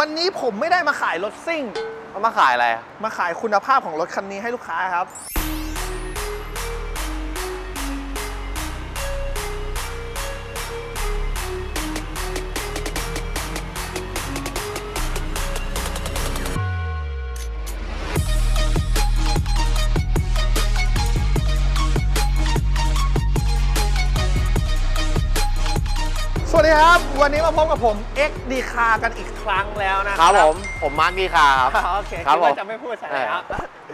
วันนี้ผมไม่ได้มาขายรถซิ่งเขามาขายอะไรอะมาขายคุณภาพของรถคันนี้ให้ลูกค้าครับ วัสดีครับ วันนี้มาพบกับผม X d คากันอีกครั้งแล้วนะครับผม ผมมาร์คดีคาครับ โอเคครับคิดผมว่าจะไม่พูดใช่ไหมครับ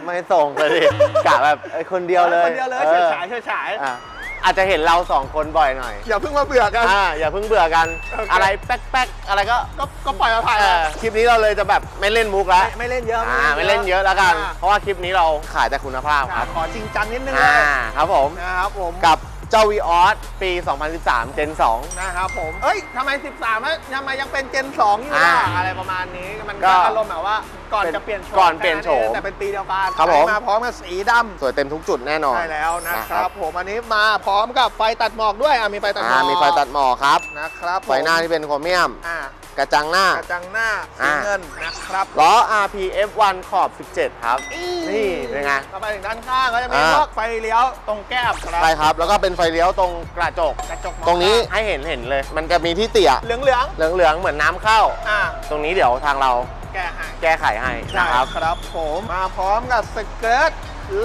ไม่ส่งเลยดิกะแบบไอ้คนเดียวเลยคนเดียวเลยอเฉิดอฉายเฉิดฉายอะอาจจะเห็นเราสองคนบ่อยหน่อย อย่าเพิ่งมาเบื่อกัน อ่า อย่าเพิ่งเบื่อกันโอเคอะไรแป๊กๆ อะไรก็ ก็ก็ปล่อยมาผ่านเออคลิปนี้เราเลยจะแบบไม่เล่นมุกแล้ว ไม่ไม่เล่นเยอะอ่า ไม่เล่นเยอะแล้วกันอ่าเพราะว่าคลิปนี้เราขายแต่คุณภาพครับ ขอจริงจังนิดนึงเลอ่ายครับผม นะครับผม กับ เจ้า v ีออสปี 2013 Gen 2 นะครับผม เอ้ยทำไม 13แล้วทำไมยังเป็นเจน2อยู่ล่ะอ่าอะไรประมาณนี้ มันก็ก็ อารมณ์แบบว่า ก่อนเป็นจะเปลี่ยนโฉมก่อนเปลี่ยนโฉมแต่เป็นปีเดียวกันครับผมมาพร้อมกับสีดำสวยเต็มทุกจุดแน่นอนใช่แล้วนะนะคครัรับบผมอันนี้มาพร้อมกับไฟตัดหมอกด้วยอะมีไฟตัดหมอ่าอกมีไฟตัดหมอกครับนะครับผมไฟหน้าที่เป็นโครเมียมอ่ากระจังหน้ากระจังหน้าสีอ่าเงินนะครับล้อ RPF1 ขอบ 17 ครับ นี่เป็นไงเข้าไปถึงด้านข้างก็จะมีอ่าพวกไฟเลี้ยวตรงแก้มครับใช่ครับ แล้วก็เป็นไฟเลี้ยวตรงกระจกกระจกมอตรงนี้ให้เห็นเห็นเลย มันจะมีที่เตี่ยเหลืองเหลืองเหลืองๆเหมือนน้ำเข้าๆอ่าตรงนี้เดี๋ยวทางเรา แก้ให้แก้ไขให้ใช่นะครับ ครับผมมาพร้อมกับสเกิร์ต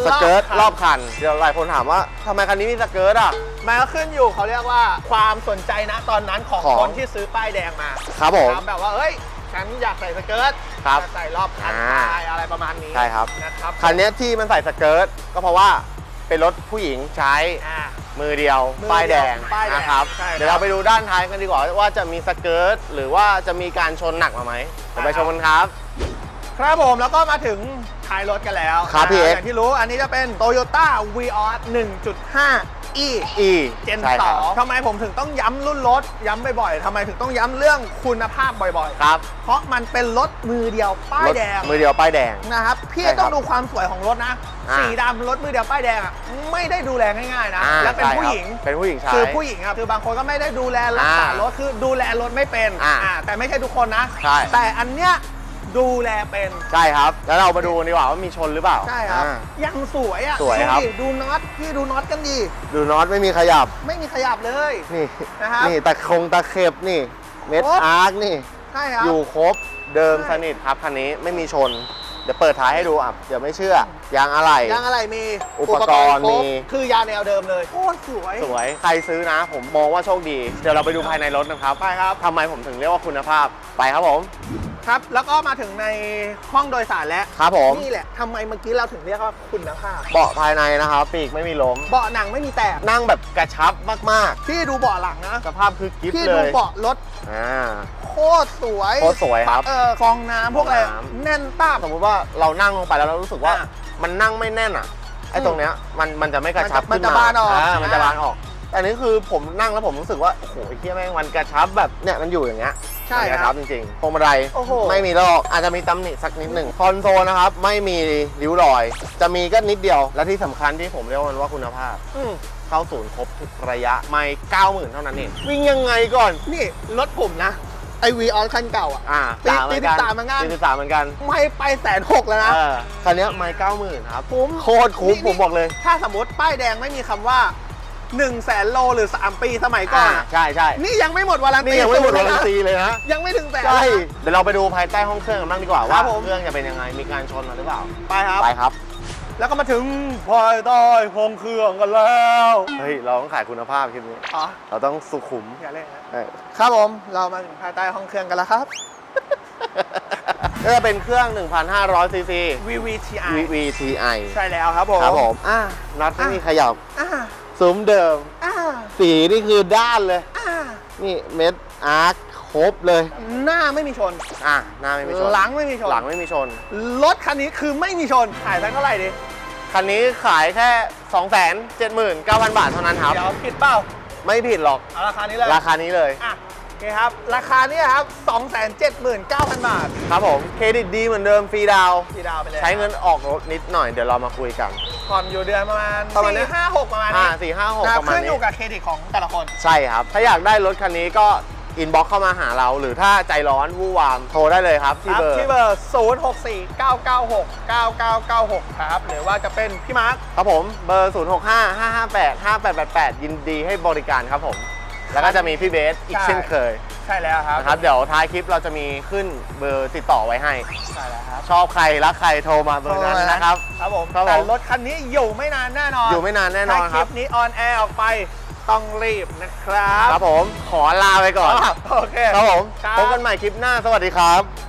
สเกิร์ตรอบคันคันเดี๋ยวหลายคนถามว่าทำไมคันนี้มีสเกิร์ตอะ มันก็ขึ้นอยู่เขาเรียกว่าความสนใจนะตอนนั้นของของ คนที่ซื้อป้ายแดงมาครับผม ถามแบบว่าเอ้ย ฉันอยากใส่สเกิร์ตครับจะใส่รอบคันอ่าป้ายอะไรประมาณนี้ใช่ครับ นะครับคันนี้ที่มันใส่สเกิร์ตก็เพราะว่าเป็นรถผู้หญิงใช้ อ่า มือเดียว มือเดียวป้ายแดงป้ายแดงนะครับ ใช่ครับ เดี๋ยวเราไปดูด้านท้ายกันดีกว่าว่าจะมีสเกิร์ตหรือว่าจะมีการชนหนักมาไหมเดี๋ยวไปชมกันครับ ครับผมแล้วก็มาถึง ท้ายรถกันแล้วครับนะพี่เอ็กซ์อย่างที่รู้อันนี้จะเป็น Toyota Vios 1.5 e อีเจนใช่ครับ2ทำไมผมถึงต้องย้ำรุ่นรถ ย้ำบ่อยๆทำไมถึงต้องย้ำเรื่องคุณภาพบ่อยครับๆ เพราะมันเป็นรถมือเดียวป้ายรถแดงมือเดียวป้ายแดง นะครับพี่ใช่ครับต้องดูความสวยของรถนะ อ่า สีดำรถมือเดียวป้ายแดงอะไม่ได้ดูแลง่ายๆนะ อ่าและเป็นใช่ผู้ครับหญิง เป็นผู้หญิงใช้ คือผู้หญิงครับคือบางคนก็ไม่ได้ดูแลรักษาอ่ารถคือดูแลรถไม่เป็นอ่าอ่าแต่ไม่ใช่ทุกคนนะ ใช่แต่อันเนี้ย ดูแลเป็นใช่ครับ แล้วเรามาดูกันดีกว่าว่ามีชนหรือเปล่าใช่ครับ อ่า ยังสวยอะสวยครับ ดูดิดูน็อตพี่ดูน็อตกันดีดูน็อตไม่มีขยับ ไม่มีขยับเลย นี่นะครับนี่ตะคงตะเข็บนี่ เม็ดครบ อาร์คนี่ ใช่ครับ อยู่ครบเดิมใช่ สนิทครับคันนี้ไม่มีชน เดี๋ยวเปิดท้ายให้ดูอะเดี๋ยวไม่เชื่อยางอะไรยางอะไรมีอุปกรณ์คบมีคือยางแนวเดิมเลยโคตรสวย สวยใครซื้อนะ ผมมองว่าโชคดี เดี๋ยวเราไปดูภายในรถนะครับไปครับทำไมผมถึงเรียกว่าคุณภาพไปครับผม ครับ แล้วก็มาถึงในห้องโดยสารแล้วครับผม นี่แหละทำไมเมื่อกี้เราถึงเรียกว่าคุณภาพเบาะภายในนะครับ ปีกไม่มีล้ม เบาะหนังไม่มีแตกนั่งแบบกระชับมากพี่ดูเบาะหลังนะๆ สภาพคือกิฟพี่เลดูยเบาะรถอ่า โคตรสวยโคตรสวยครับเออฟองน้ำพวกอะไรฟองน้ำ แน่นตับสมมุติว่าเรานั่งลงไปแล้วเรารู้สึกว่าอะมันนั่งไม่แน่นอะไอ้ตรงเนี้ยมันมันจะไม่กระชับมันจะขึ้บานออกามันจะอ่าบานออกแต่ อันนี้คือผมนั่งแล้วผมรู้สึกว่า โอ้โหไอ้เหี้ยแม่งมันกระชับแบบเนี่ยมันอยู่อย่างเงี้ยใช่มันกระคชัรับบจริงๆพวงมาลัยโอ้โห ไม่มีลอกอาจจะมีตำหนิสักนิดหนึ่งคอนโซลนะครับ ไม่มีริ้วรอย จะมีก็นิดเดียว และที่สำคัญที่ผมเรียกมันว่าคุณภาพ อืมเข้าศูนย์ครบทุกระยะไม่เก้าหมื่นเท่านั้นเองวิ่งยังไงก่อน นี่รถผมนะไอวีออนคันเก่าอะ อ่าตีสามเหมือนกันตีสิบสามเหมือนกัน ตีสิบสามเหมือนกันไม่ไปแสนหกแล้วนะ เออคันเนี้ยไม่เก้าหมื่นครับคุ้ม โคตรคุ้มนี่ ผมบอกเลย ถ้าสมมติป้ายแดงไม่มีคำว่า 1นึ่งแสนโลหรือ 3 ปีสมัยก่อนอ่าอะใช่ใช่นี่ยังไม่หมดวารันตีนี่ยังไม่หมดเลวายรันนะตีเลยนะยังไม่ถึงแสน ใช่นะเดี๋ยวเราไปดูภายใต้ห้องเครื่องกันบ้างดีกว่าครัว่าบผม เครื่องจะเป็นยังไงมีการชนมาหรือเปล่าไปครับ ไปครับแล้วก็มาถึงภายใต้ห้องเครื่องกันแล้วเฮ้ยเราต้องขายคุณภาพคลิปนี้ อ๋อเราต้องสุขุมอย่าเล่นนะเออ ครับผมเรามาถึงภายใต้ห้องเครื่องกันแล้วครับ ก็จะเป็นเครื่อง 1,500 ซีซี VVTi VVTi ใช่แล้วครับผม ครับผม อะน็อตไม่มีขยับ อ่า ซุ้มเดิม อ่าสีนี่คือด้านเลย อ่านี่เม็ดอาร์คครบเลย หน้าไม่มีชน อะหน้าไม่มีชนหลังไม่มีชน หลังไม่มีชน รถคันนี้คือไม่มีชน ขายสักเท่าไหร่ดิ คันนี้ขายแค่ 279,000 บาทเท่านั้นครับ เดี๋ยวผิดเปล่า ไม่ผิดหรอก เอาราคานี้เลยราคานี้เลย อะโอเคครับ ราคาเนี้ครับ 279,000 บาท ครับผม เครดิตดีเหมือนเดิมฟรีดาวน์พี่ดาวไปเลยใช้เงินออกรถนิดหน่อยเดี๋ยวเรามาคุยกัน ผ่อนอยู่เดือนประมาณประมาณนี้สี่ห้าหกประมาณอ่านี้สี่ห้าหกนะประมาณขึ้นอนี้ยู่กับเครดิตของแต่ละคน ใช่ครับ ถ้าอยากได้รถคันนี้ก็อินบ็อกเข้ามาหาเรา หรือถ้าใจร้อนวู่วามโทรได้เลยครับที่ครับเบอร์ที่เบอร์ 0 6 4 9 9 6 9 9 9 6 ครับ หรือว่าจะเป็นพี่มาร์ค ครับผมเบอร์ 0 6 5 5 5 8 5 8 8 8 ยินดีให้บริการครับผม แล้วก็จะมีพี่เบสอีกใช่ เช่นเคย ใช่แล้วครับนะครับเดี๋ยวท้ายคลิปเราจะมีขึ้นเบอร์ติดต่อไว้ให้ ใช่แล้วครับชอบใครรักใครโทรมาเบอร์นั้นนะครับ ครับผมครับผม แต่รถคันนี้อยู่ไม่นานแน่นอนอยู่ไม่นานแน่นอนถ้าคคลิรับ ปนี้ออนแอร์ออกไปต้องรีบนะครับครับผมขอลาไปก่อน อะโอเค ครับผม ครับ พบกันใหม่คลิปหน้าสวัสดีครับ